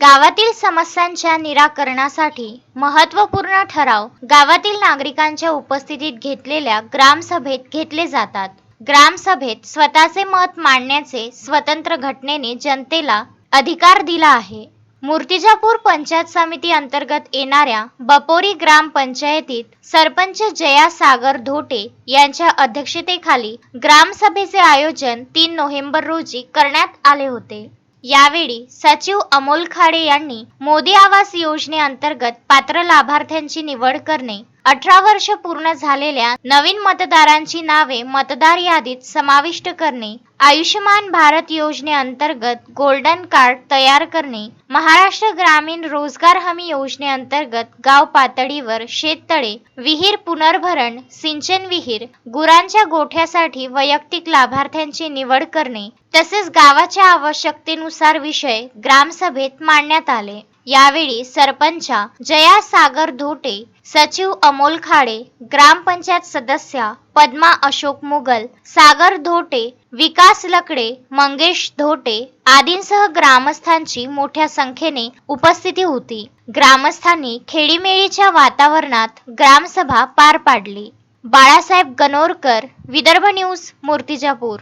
गावातील समस्यांच्या निराकरणासाठी महत्त्वपूर्ण ठराव गावातील नागरिकांच्या उपस्थितीत घेतलेल्या ग्रामसभेत घेतले जातात. ग्रामसभेत स्वतःचे मत मांडण्याचे स्वतंत्र घटनेने जनतेला अधिकार दिला आहे. मूर्तिजापूर पंचायत समिती अंतर्गत येणाऱ्या बपोरी ग्रामपंचायतीत सरपंच जया सागर धोटे यांच्या अध्यक्षतेखाली ग्रामसभेचे आयोजन तीन नोव्हेंबर रोजी करण्यात आले होते. यावेळी सचिव अमोल खाडे यांनी मोदी आवास योजनेअंतर्गत पात्र लाभार्थ्यांची निवड करणे अठरा वर्ष पूर्ण झालेल्या नवीन मतदारांची नावे मतदार यादीत समाविष्ट करणे आयुष्यमान भारत योजनेअंतर्गत गोल्डन कार्ड तयार करणे महाराष्ट्र ग्रामीण रोजगार हमी योजनेअंतर्गत गाव पातळीवर शेततळे विहीर पुनर्भरण सिंचन विहीर गुरांच्या गोठ्यासाठी वैयक्तिक लाभार्थ्यांची निवड करणे तसेच गावाच्या आवश्यकतेनुसार विषय ग्रामसभेत मांडण्यात आले. यावेळी सरपंचा जया सागर धोटे सचिव अमोल खाडे ग्रामपंचायत सदस्या पद्मा अशोक मुगल सागर धोटे विकास लकडे मंगेश धोटे आदींसह ग्रामस्थांची मोठ्या संख्येने उपस्थिती होती. ग्रामस्थांनी खेडीमेळीच्या वातावरणात ग्रामसभा पार पाडली. बाळासाहेब गणोरकर विदर्भ न्यूज मूर्तिजापूर.